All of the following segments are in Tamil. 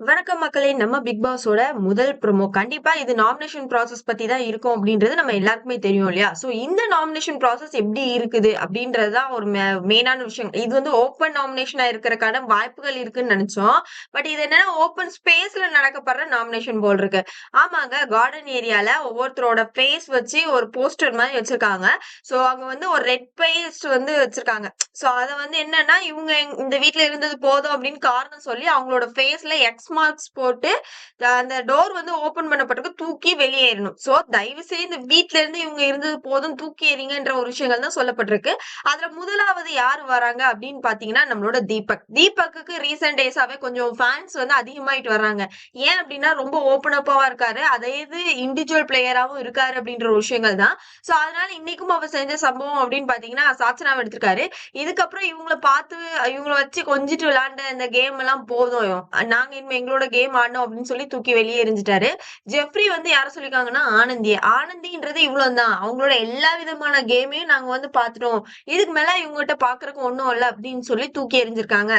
வணக்கம் மக்களே நம்ம பிக் பாஸோட முதல் ப்ரொமோ கண்டிப்பா இது நாமினேஷன் ப்ராசஸ் பத்தி தான் இருக்கும் அப்படின்றது நம்ம எல்லாருக்குமே தெரியும் இல்லையா? சோ இந்த நாமினேஷன் ப்ராசஸ் எப்படி இருக்குது அப்படின்றதுதான் ஒரு மெயினான விஷயம். இது வந்து ஓப்பன் நாமினேஷனா இருக்கிறதுக்கான வாய்ப்புகள் இருக்குன்னு நினைச்சோம். பட் இது என்னன்னா ஓப்பன் ஸ்பேஸ்ல நடக்கப்படுற நாமினேஷன் போல் இருக்கு. ஆமாங்க கார்டன் ஏரியால ஒவ்வொருத்தரோட ஃபேஸ் வச்சு ஒரு போஸ்டர் மாதிரி வச்சிருக்காங்க. சோ அங்க வந்து ஒரு ரெட் பேஸ்ட் வந்து வச்சிருக்காங்க. சோ அத வந்து என்னன்னா இவங்க இந்த வீட்ல இருந்தது போதும் அப்படின்னு காரணம் சொல்லி அவங்களோட ஃபேஸ்ல எக்ஸ் மார்க்ஸ் போட்டு அந்த டோர் வந்து ஓபன் பண்ணப்பட்டிருக்கு தூக்கி வெளியேறணும். சோ தயவு செய்து வீட்ல இருந்து இவங்க இருந்தது போதும் தூக்கி எறிங்கன்ற ஒரு விஷயங்கள் தான் சொல்லப்பட்டிருக்கு. அதுல முதலாவது யார் வராங்க அப்படின்னு பாத்தீங்கன்னா நம்மளோட தீபக். தீபக்கு ரீசெண்ட் டேஸாவே கொஞ்சம் ஃபேன்ஸ் வந்து அதிகமாயிட்டு வர்றாங்க. ஏன் அப்படின்னா ரொம்ப ஓபன் அப்பாவா இருக்காரு. அதே இது இண்டிவிஜுவல் பிளேயராவும் இருக்காரு அப்படின்ற ஒரு விஷயங்கள் தான். சோ அதனால இன்னைக்கும் அவர் செஞ்ச சம்பவம் அப்படின்னு பாத்தீங்கன்னா சாச்சனாவை எடுத்திருக்காரு. இதுக்கப்புறம் இவங்களை பார்த்து இவங்கள வச்சு கொஞ்சிட்டு விளையாண்ட இந்த கேம் எல்லாம் போதும். நாங்க இனிமே எங்களோட கேம் ஆடணும் அப்படின்னு சொல்லி தூக்கி வெளியே எரிஞ்சிட்டாரு ஜெஃப்ரி வந்து யார சொல்லிருக்காங்கன்னா ஆனந்தி. ஆனந்தின்றது இவ்வளவு தான் அவங்களோட எல்லா விதமான கேமையும் நாங்க வந்து பாத்துட்டோம் இதுக்கு மேல இவங்ககிட்ட பாக்குறதுக்கு ஒண்ணும் இல்லை அப்படின்னு சொல்லி தூக்கி எரிஞ்சிருக்காங்க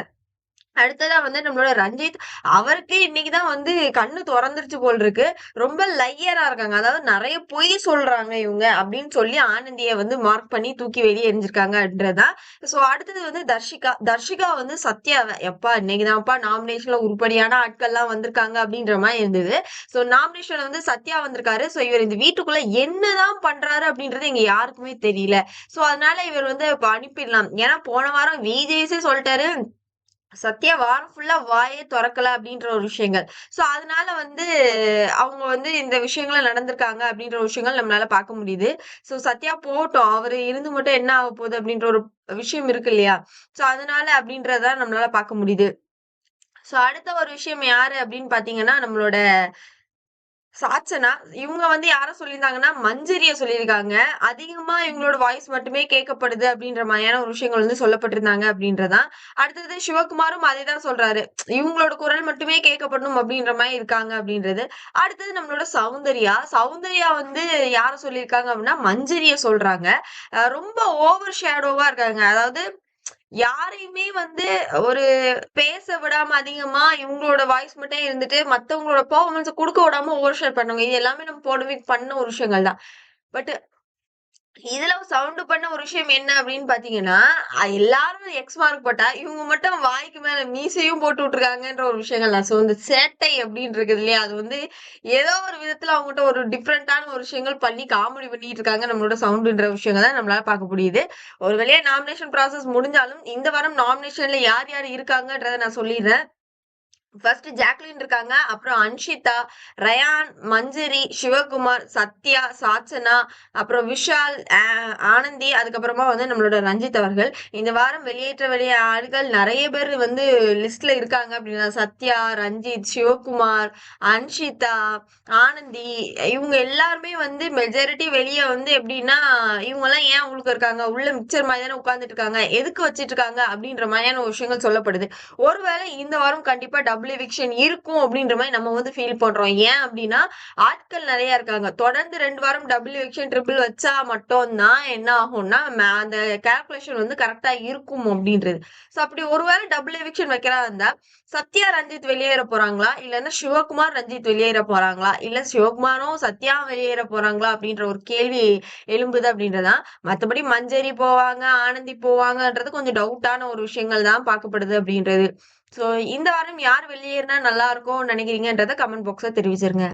அடுத்ததா வந்து நம்மளோட ரஞ்சித் அவருக்கு இன்னைக்குதான் வந்து கண்ணு திறந்துருச்சு போல் இருக்கு ரொம்ப லையரா இருக்காங்க. அதாவது நிறைய பொய் சொல்றாங்க இவங்க அப்படின்னு சொல்லி ஆனந்திய வந்து மார்க் பண்ணி தூக்கி வெளியே எரிஞ்சிருக்காங்கன்றதா. சோ அடுத்தது வந்து தர்ஷிகா. தர்ஷிகா வந்து சத்யாவை எப்பா இன்னைக்குதான்ப்பா நாமினேஷன்ல உருப்படியான ஆட்கள் எல்லாம் வந்திருக்காங்க அப்படின்ற மாதிரி இருந்தது. சோ நாமினேஷன்ல வந்து சத்யா வந்திருக்காரு. சோ இவர் இந்த வீட்டுக்குள்ள என்னதான் பண்றாரு அப்படின்றது எங்க யாருக்குமே தெரியல. சோ அதனால இவர் வந்து அனுப்பிடலாம். ஏன்னா போன வாரம் விஜேஸே சொல்லிட்டாரு. சத்யா வாரம் ஃபுல்லா வாயே திறக்கல அப்படின்ற ஒரு விஷயங்கள். சோ அதனால வந்து அவங்க வந்து இந்த விஷயங்கள நடந்திருக்காங்க அப்படின்ற விஷயங்கள் நம்மளால பார்க்க முடியுது. சோ சத்யா போட்டோம் அவரு இருந்து மட்டும் என்ன ஆக போகுது அப்படின்ற ஒரு விஷயம் இருக்கு இல்லையா? சோ அதனால அப்படின்றத நம்மளால பார்க்க முடியுது. சோ அடுத்த ஒரு விஷயம் யாரு அப்படின்னு பாத்தீங்கன்னா நம்மளோட சாச்சனா இவங்க வந்து யார சொல்லியிருந்தாங்கன்னா மஞ்சரிய சொல்லியிருக்காங்க. அதிகமா இவங்களோட வாய்ஸ் மட்டுமே கேட்கப்படுது அப்படின்ற மாதிரியான ஒரு விஷயங்கள் வந்து சொல்லப்பட்டிருந்தாங்க அப்படின்றதான். அடுத்தது சிவகுமாரும் அதே தான் சொல்றாரு. இவங்களோட குரல் மட்டுமே கேட்கப்படணும் அப்படின்ற மாதிரி இருக்காங்க அப்படின்றது. அடுத்தது நம்மளோட சௌந்தர்யா. சௌந்தர்யா வந்து யார சொல்லியிருக்காங்க அப்படின்னா மஞ்சரிய சொல்றாங்க. ரொம்ப ஓவர் ஷேடோவா இருக்காங்க. அதாவது யாரையுமே வந்து ஒரு பேச விடாம அதிகமா இவங்களோட வாய்ஸ் மட்டும் இருந்துட்டு மத்தவங்களோட பர்ஃபார்மன்ஸ் கொடுக்க விடாம ஓவர் ஷேர் பண்ணுவாங்க இது எல்லாமே நம்ம போடவே பண்ண ஒரு விஷயங்கள் தான் பட் இதுல சவுண்ட் பண்ண ஒரு விஷயம் என்ன அப்படின்னு பாத்தீங்கன்னா எல்லாரும் எக்ஸ் மார்க் போட்டா இவங்க மட்டும் வாய்க்கு மேல மீசையும் போட்டு விட்டுருக்காங்கன்ற ஒரு விஷயங்கள் நான் சோ இந்த சேட்டை அப்படின்னு இருக்குது இல்லையா? அது வந்து ஏதோ ஒரு விதத்துல அவங்ககிட்ட ஒரு டிஃப்ரெண்டான ஒரு விஷயங்கள் பண்ணி காமெடி பண்ணிட்டு இருக்காங்க. நம்மளோட சவுண்டுன்ற விஷயங்கள் தான் நம்மளால பார்க்க முடியுது. ஒரு வழியா நாமினேஷன் ப்ராசஸ் முடிஞ்சாலும் இந்த வாரம் நாமினேஷன்ல யார் யார் இருக்காங்கன்றத நான் சொல்லிடுறேன். ஃபர்ஸ்ட் ஜாக்லின் இருக்காங்க. அப்புறம் அன்ஷிதா ரயான் மஞ்சரி சிவகுமார் சத்யா சாச்சனா அப்புறம் விஷால் ஆனந்தி அதுக்கப்புறமா வந்து நம்மளோட ரஞ்சித் அவர்கள். இந்த வாரம் வெளியேற்ற வெளிய ஆட்கள் நிறைய பேர் வந்து லிஸ்ட்ல இருக்காங்க அப்படின்னா சத்யா ரஞ்சித் சிவகுமார் அன்ஷிதா ஆனந்தி இவங்க எல்லாருமே வந்து மெஜாரிட்டி வெளியே வந்து எப்படின்னா இவங்க எல்லாம் ஏன் உங்களுக்கு இருக்காங்க? உள்ள மிக்சர் மாதிரி தானே உட்காந்துட்டு இருக்காங்க. எதுக்கு வச்சிட்டு இருக்காங்க? அப்படின்ற மாதிரியான விஷயங்கள் சொல்லப்படுது. ஒருவேளை இந்த வாரம் கண்டிப்பா டபுள் எவிக்ஷன் இருக்கும் அப்படின்ற மாதிரி நம்ம வந்து ஃபீல் பண்றோம். ஏன் அப்படின்னா ஆட்கள் நிறைய இருக்காங்க. தொடர்ந்து ரெண்டு வாரம் டபுள் எவிக்ஷன் ட்ரிபிள் வச்சா மட்டும்தான் என்ன ஆகும்னா அந்த கால்குலேஷன் வந்து கரெக்டா இருக்கும் அப்படின்றது. ஸோ அப்படி ஒருவேளை டபுள் எவிக்ஷன் வைக்கிறா இருந்தா சத்யா ரஞ்சித் வெளியேற போறாங்களா? இல்லைன்னா சிவகுமார் ரஞ்சித் வெளியேற போறாங்களா? இல்ல சிவகுமாரும் சத்யா வெளியேற போறாங்களா? அப்படின்ற ஒரு கேள்வி எழும்புது அப்படின்றதான் மத்தபடி மஞ்சரி போவாங்க ஆனந்தி போவாங்கன்றது கொஞ்சம் டவுட்டான ஒரு விஷயங்கள் தான் பார்க்கப்படுது அப்படின்றது. ஸோ இந்த வாரம் யார் வெளியேறினா நல்லா இருக்கும்னு நினைக்கிறீங்கன்றத கமெண்ட் பாக்ஸில் தெரிவிச்சிருங்க.